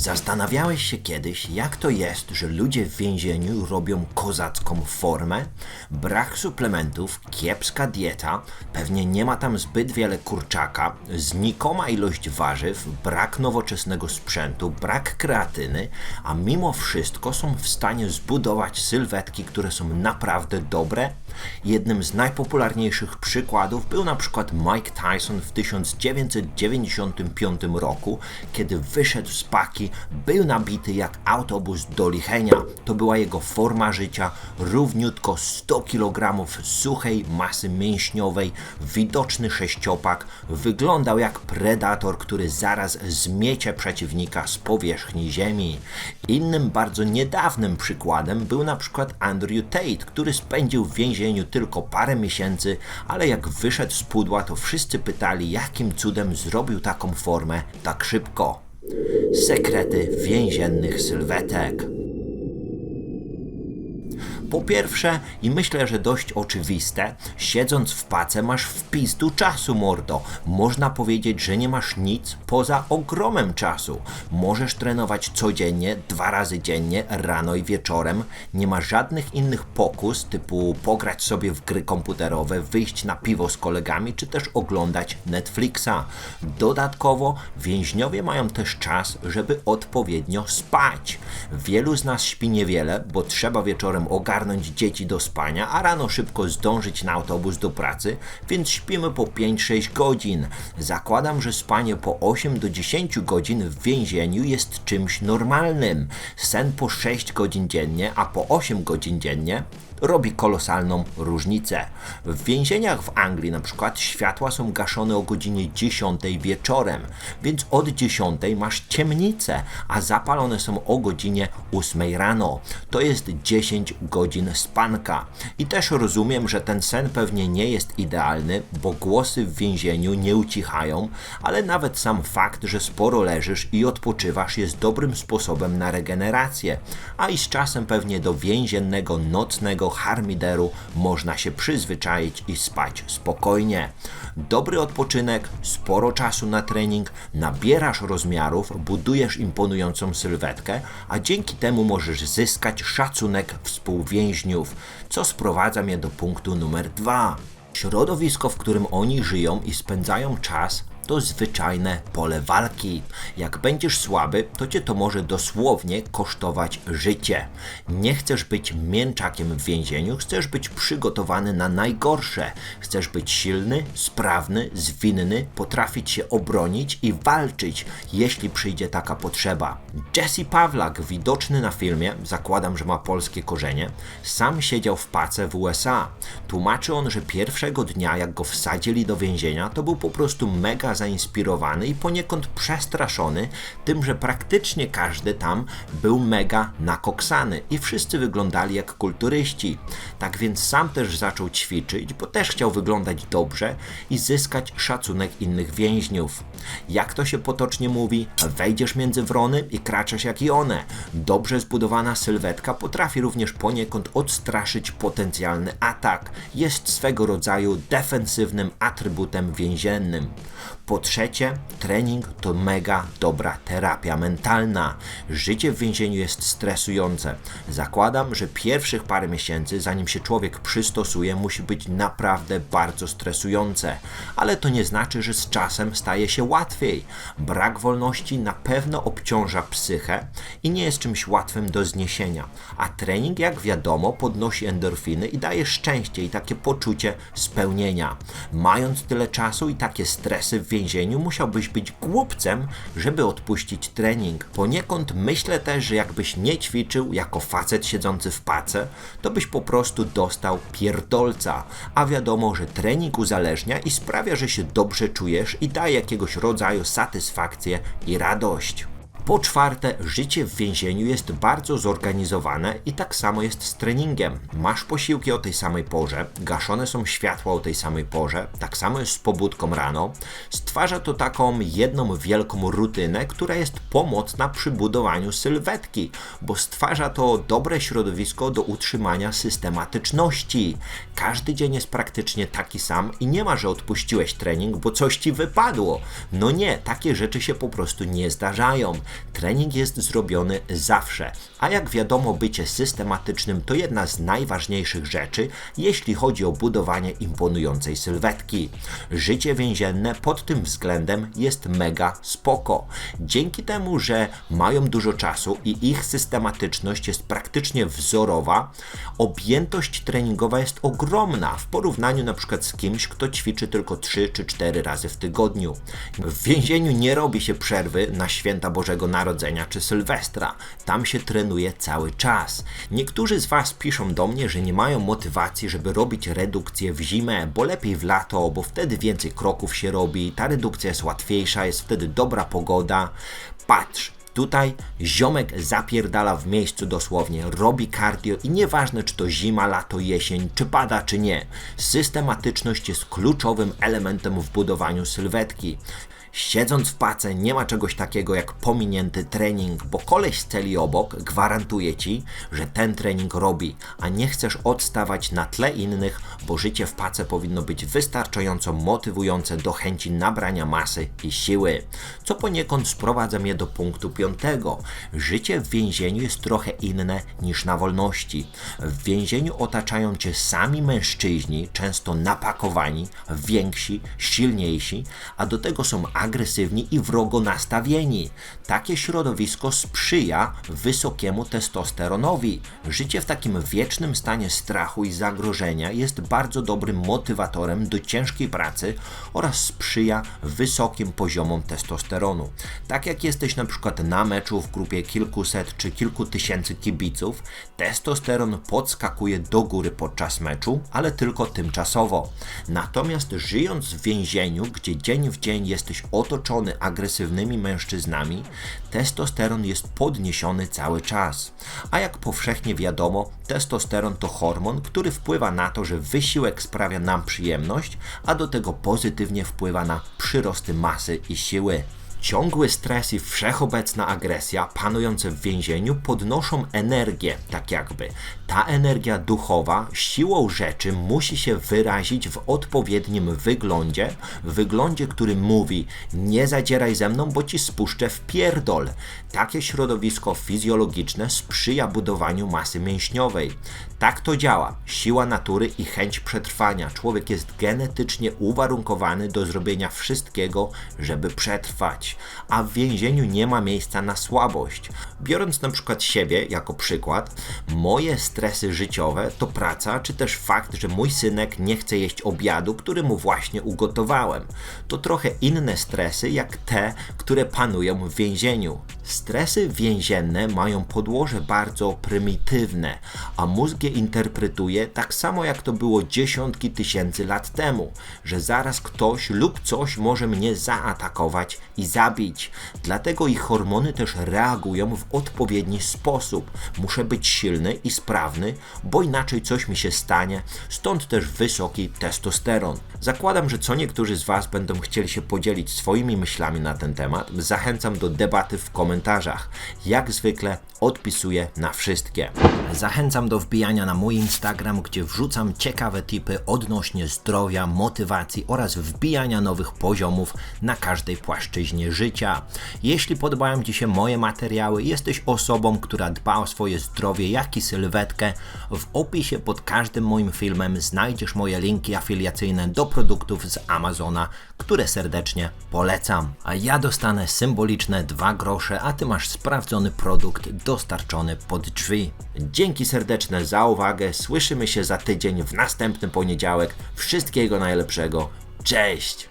Zastanawiałeś się kiedyś, jak to jest, że ludzie w więzieniu robią kozacką formę? Brak suplementów, kiepska dieta, pewnie nie ma tam zbyt wiele kurczaka, znikoma ilość warzyw, brak nowoczesnego sprzętu, brak kreatyny, a mimo wszystko są w stanie zbudować sylwetki, które są naprawdę dobre? Jednym z najpopularniejszych przykładów był na przykład Mike Tyson w 1995 roku, kiedy wyszedł z paki, był nabity jak autobus do lichenia. To była jego forma życia, równiutko 100 kg suchej masy mięśniowej, widoczny sześciopak, wyglądał jak predator, który zaraz zmiecie przeciwnika z powierzchni ziemi. Innym bardzo niedawnym przykładem był na przykład Andrew Tate, który spędził w więzieniu tylko parę miesięcy, ale jak wyszedł z pudła, to wszyscy pytali, jakim cudem zrobił taką formę tak szybko. Sekrety więziennych sylwetek. Po pierwsze, i myślę, że dość oczywiste, siedząc w pace masz wpis do czasu, mordo. Można powiedzieć, że nie masz nic poza ogromem czasu. Możesz trenować codziennie, dwa razy dziennie, rano i wieczorem. Nie ma żadnych innych pokus, typu pograć sobie w gry komputerowe, wyjść na piwo z kolegami, czy też oglądać Netflixa. Dodatkowo więźniowie mają też czas, żeby odpowiednio spać. Wielu z nas śpi niewiele, bo trzeba wieczorem ogarnąć dzieci do spania, a rano szybko zdążyć na autobus do pracy, więc śpimy po 5-6 godzin. Zakładam, że spanie po 8 do 10 godzin w więzieniu jest czymś normalnym. Sen po 6 godzin dziennie, a po 8 godzin dziennie robi kolosalną różnicę. W więzieniach w Anglii na przykład światła są gaszone o godzinie 10 wieczorem, więc od 10 masz ciemnicę, a zapalone są o godzinie 8 rano. To jest 10 godzin spanka. I też rozumiem, że ten sen pewnie nie jest idealny, bo głosy w więzieniu nie ucichają, ale nawet sam fakt, że sporo leżysz i odpoczywasz jest dobrym sposobem na regenerację, a i z czasem pewnie do więziennego nocnego harmideru można się przyzwyczaić i spać spokojnie. Dobry odpoczynek, sporo czasu na trening, nabierasz rozmiarów, budujesz imponującą sylwetkę, a dzięki temu możesz zyskać szacunek współwięźniów, co sprowadza mnie do punktu numer dwa. Środowisko, w którym oni żyją i spędzają czas, to zwyczajne pole walki. Jak będziesz słaby, to cię to może dosłownie kosztować życie. Nie chcesz być mięczakiem w więzieniu, chcesz być przygotowany na najgorsze. Chcesz być silny, sprawny, zwinny, potrafić się obronić i walczyć, jeśli przyjdzie taka potrzeba. Jesse Pawlak, widoczny na filmie, zakładam, że ma polskie korzenie, sam siedział w pace w USA. Tłumaczy on, że pierwszego dnia, jak go wsadzili do więzienia, to był po prostu mega zainspirowany i poniekąd przestraszony tym, że praktycznie każdy tam był mega nakoksany i wszyscy wyglądali jak kulturyści. Tak więc sam też zaczął ćwiczyć, bo też chciał wyglądać dobrze i zyskać szacunek innych więźniów. Jak to się potocznie mówi, wejdziesz między wrony i kraczesz jak i one. Dobrze zbudowana sylwetka potrafi również poniekąd odstraszyć potencjalny atak. Jest swego rodzaju defensywnym atrybutem więziennym. Po trzecie, trening to mega dobra terapia mentalna. Życie w więzieniu jest stresujące. Zakładam, że pierwszych parę miesięcy, zanim się człowiek przystosuje, musi być naprawdę bardzo stresujące. Ale to nie znaczy, że z czasem staje się łatwiej. Brak wolności na pewno obciąża psychę i nie jest czymś łatwym do zniesienia. A trening, jak wiadomo, podnosi endorfiny i daje szczęście i takie poczucie spełnienia. Mając tyle czasu i takie stresy w więzieniu, musiałbyś być głupcem, żeby odpuścić trening. Poniekąd myślę też, że jakbyś nie ćwiczył jako facet siedzący w pace, to byś po prostu dostał pierdolca. A wiadomo, że trening uzależnia i sprawia, że się dobrze czujesz i daje jakiegoś rodzaju satysfakcję i radość. Po czwarte, życie w więzieniu jest bardzo zorganizowane i tak samo jest z treningiem. Masz posiłki o tej samej porze, gaszone są światła o tej samej porze, tak samo jest z pobudką rano. Stwarza to taką jedną wielką rutynę, która jest pomocna przy budowaniu sylwetki, bo stwarza to dobre środowisko do utrzymania systematyczności. Każdy dzień jest praktycznie taki sam i nie ma, że odpuściłeś trening, bo coś ci wypadło. No nie, takie rzeczy się po prostu nie zdarzają. Trening jest zrobiony zawsze, a jak wiadomo, bycie systematycznym to jedna z najważniejszych rzeczy, jeśli chodzi o budowanie imponującej sylwetki. Życie więzienne pod tym względem jest mega spoko. Dzięki temu, że mają dużo czasu i ich systematyczność jest praktycznie wzorowa, objętość treningowa jest ogromna w porównaniu na przykład z kimś, kto ćwiczy tylko 3 czy 4 razy w tygodniu. W więzieniu nie robi się przerwy na święta Bożego Narodzenia czy Sylwestra. Tam się trenuje cały czas. Niektórzy z Was piszą do mnie, że nie mają motywacji, żeby robić redukcję w zimę, bo lepiej w lato, bo wtedy więcej kroków się robi, ta redukcja jest łatwiejsza, jest wtedy dobra pogoda. Patrz, Tutaj ziomek zapierdala w miejscu dosłownie, robi cardio i nieważne czy to zima, lato, jesień, czy pada, czy nie. Systematyczność jest kluczowym elementem w budowaniu sylwetki. Siedząc w pace nie ma czegoś takiego jak pominięty trening, bo koleś z celi obok gwarantuje ci, że ten trening robi, a nie chcesz odstawać na tle innych, bo życie w pace powinno być wystarczająco motywujące do chęci nabrania masy i siły. Co poniekąd sprowadza mnie do punktu piątego. Życie w więzieniu jest trochę inne niż na wolności. W więzieniu otaczają cię sami mężczyźni, często napakowani, więksi, silniejsi, a do tego są agresywni i wrogo nastawieni. Takie środowisko sprzyja wysokiemu testosteronowi. Życie w takim wiecznym stanie strachu i zagrożenia jest bardzo dobrym motywatorem do ciężkiej pracy oraz sprzyja wysokim poziomom testosteronu. Tak jak jesteś na przykład na meczu w grupie kilkuset czy kilku tysięcy kibiców, testosteron podskakuje do góry podczas meczu, ale tylko tymczasowo. Natomiast żyjąc w więzieniu, gdzie dzień w dzień jesteś otoczony agresywnymi mężczyznami, testosteron jest podniesiony cały czas. A jak powszechnie wiadomo, testosteron to hormon, który wpływa na to, że wysiłek sprawia nam przyjemność, a do tego pozytywnie wpływa na przyrosty masy i siły. Ciągły stres i wszechobecna agresja panujące w więzieniu podnoszą energię, tak jakby. Ta energia duchowa siłą rzeczy musi się wyrazić w odpowiednim wyglądzie, wyglądzie, który mówi nie zadzieraj ze mną, bo ci spuszczę w pierdol. Takie środowisko fizjologiczne sprzyja budowaniu masy mięśniowej. Tak to działa. Siła natury i chęć przetrwania. Człowiek jest genetycznie uwarunkowany do zrobienia wszystkiego, żeby przetrwać, a w więzieniu nie ma miejsca na słabość. Biorąc na przykład siebie jako przykład, moje stresy życiowe to praca, czy też fakt, że mój synek nie chce jeść obiadu, który mu właśnie ugotowałem. To trochę inne stresy, jak te, które panują w więzieniu. Stresy więzienne mają podłoże bardzo prymitywne, a mózg je interpretuje tak samo jak to było dziesiątki tysięcy lat temu, że zaraz ktoś lub coś może mnie zaatakować i zabić. Dlatego ich hormony też reagują w odpowiedni sposób. Muszę być silny i sprawny, bo inaczej coś mi się stanie, stąd też wysoki testosteron. Zakładam, że co niektórzy z Was będą chcieli się podzielić swoimi myślami na ten temat. Zachęcam do debaty w komentarzach. Jak zwykle odpisuję na wszystkie. Zachęcam do wbijania na mój Instagram, gdzie wrzucam ciekawe tipy odnośnie zdrowia, motywacji oraz wbijania nowych poziomów na każdej płaszczyźnie życia. Jeśli podobają Ci się moje materiały, jesteś osobą, która dba o swoje zdrowie, jak i sylwetkę, w opisie pod każdym moim filmem znajdziesz moje linki afiliacyjne do produktów z Amazona, które serdecznie polecam. A ja dostanę symboliczne 2 grosze, a Ty masz sprawdzony produkt dostarczony pod drzwi. Dzięki serdeczne za uwagę. Słyszymy się za tydzień w następny poniedziałek. Wszystkiego najlepszego. Cześć!